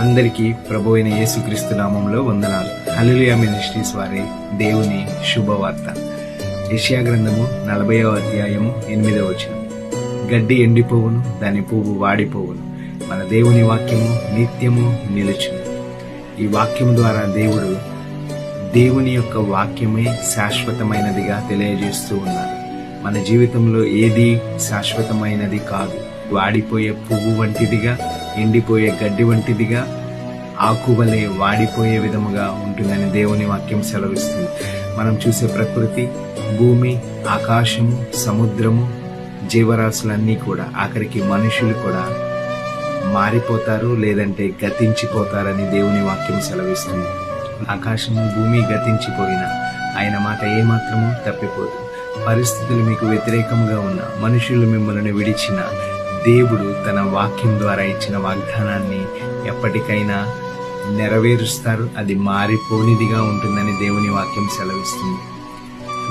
అందరికీ ప్రభు అయిన యేసుక్రీస్తు నామంలో వందనాలు. హల్లెలూయా మినిస్ట్రీస్ వారి దేవుని శుభవార్త. యెషయా గ్రంథము నలభైవ అధ్యాయము ఎనిమిదవ వచనం. గడ్డి ఎండిపోవును దాని పువ్వు వాడిపోవును. మన దేవుని వాక్యము నిత్యము నిలుచును. ఈ వాక్యం ద్వారా దేవుడు దేవుని యొక్క వాక్యమే శాశ్వతమైనదిగా తెలియజేస్తూ ఉన్నారు. మన జీవితంలో ఏది శాశ్వతమైనది కాదు. వాడిపోయే పువ్వు వంటిదిగా ఎండిపోయే గడ్డి వంటిదిగా ఆకువలే వాడిపోయే విధముగా ఉంటుందని దేవుని వాక్యం సెలవిస్తుంది. మనం చూసే ప్రకృతి భూమి ఆకాశము సముద్రము జీవరాశులన్నీ కూడా ఆఖరికి మనుషులు కూడా మారిపోతారు లేదంటే గతించిపోతారని దేవుని వాక్యం సెలవిస్తుంది. ఆకాశము భూమి గతించిపోయిన ఆయన మాట ఏమాత్రము తప్పిపోదు. పరిస్థితులు మీకు వ్యతిరేకంగా ఉన్న మనుషులు మిమ్మల్ని విడిచిన దేవుడు తన వాక్యం ద్వారా ఇచ్చిన వాగ్దానాన్ని ఎప్పటికైనా నెరవేరుస్తారు. అది మారిపోనిదిగా ఉంటుందని దేవుని వాక్యం సెలవిస్తుంది.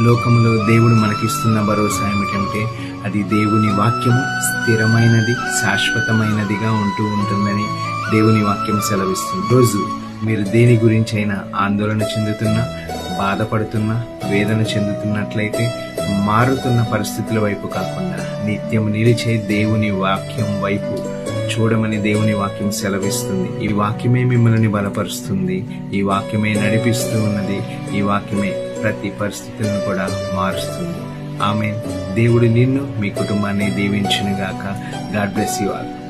లోకంలో దేవుడు మనకిస్తున్న భరోసా ఏమిటంటే అది దేవుని వాక్యము స్థిరమైనది శాశ్వతమైనదిగా ఉంటూ ఉంటుందని దేవుని వాక్యం సెలవిస్తుంది. రోజు మీరు దేని గురించైనా ఆందోళన చెందుతున్నా బాధపడుతున్నా వేదన చెందుతున్నట్లయితే మారుతున్న పరిస్థితుల వైపు కాకుండా నిత్యం నిలిచే దేవుని వాక్యం వైపు చూడమని దేవుని వాక్యం సెలవిస్తుంది. ఈ వాక్యమే మిమ్మల్ని బలపరుస్తుంది. ఈ వాక్యమే నడిపిస్తూ ఉన్నది. ఈ వాక్యమే ప్రతి పరిస్థితులను కూడా మారుస్తుంది. ఆమె దేవుడు నిన్ను మీ కుటుంబాన్ని దీవించునుగాక. God bless you all.